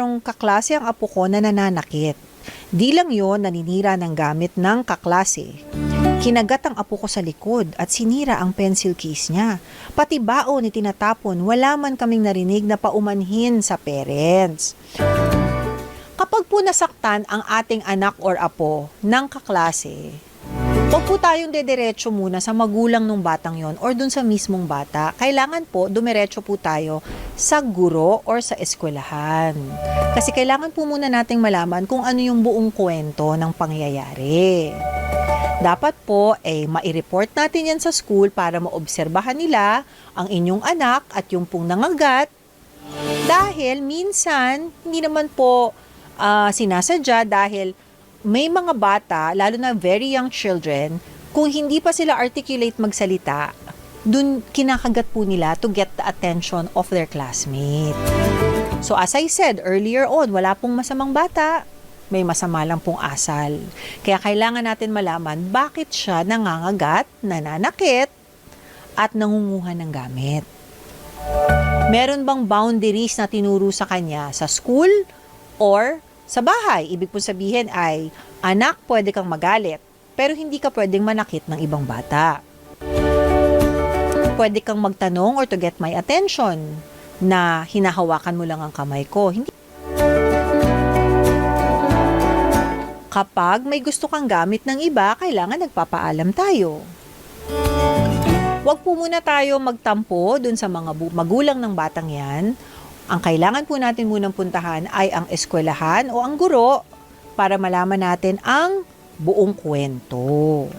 Merong kaklase ang apo ko na nananakit. Di lang yon naninira ng gamit ng kaklase. Kinagat ang apo ko sa likod at sinira ang pencil case niya. Pati baon ni tinatapon, wala man kaming narinig na paumanhin sa parents. Kapag po nasaktan ang ating anak or apo ng kaklase, Huwag po tayong dediretso muna sa magulang ng batang yon or dun sa mismong bata. Kailangan po dumiretso po tayo sa guro or sa eskwelahan. Kasi kailangan po muna nating malaman kung ano yung buong kwento ng pangyayari. Dapat po ay mai-report natin yan sa school para maobserbahan nila ang inyong anak at yung pong nangagat dahil minsan hindi naman po ah, sinasadya dahil may mga bata, lalo na very young children, kung hindi pa sila articulate magsalita, dun kinakagat po nila to get the attention of their classmate. So as I said earlier on, wala pong masamang bata, may masama lang pong asal. Kaya kailangan natin malaman bakit siya nangangagat, nananakit, at nangunguha ng gamit. Meron bang boundaries na tinuro sa kanya sa school or sa bahay? Ibig po sabihin ay, anak, pwede kang magalit, pero hindi ka pwedeng manakit ng ibang bata. Pwede kang magtanong or to get my attention na hinahawakan mo lang ang kamay ko. Hindi Kapag may gusto kang gamit ng iba, kailangan nagpapaalam tayo. Huwag po muna tayo magtampo dun sa mga magulang ng batang yan. Ang kailangan po natin munang puntahan ay ang eskwelahan o ang guro para malaman natin ang buong kwento.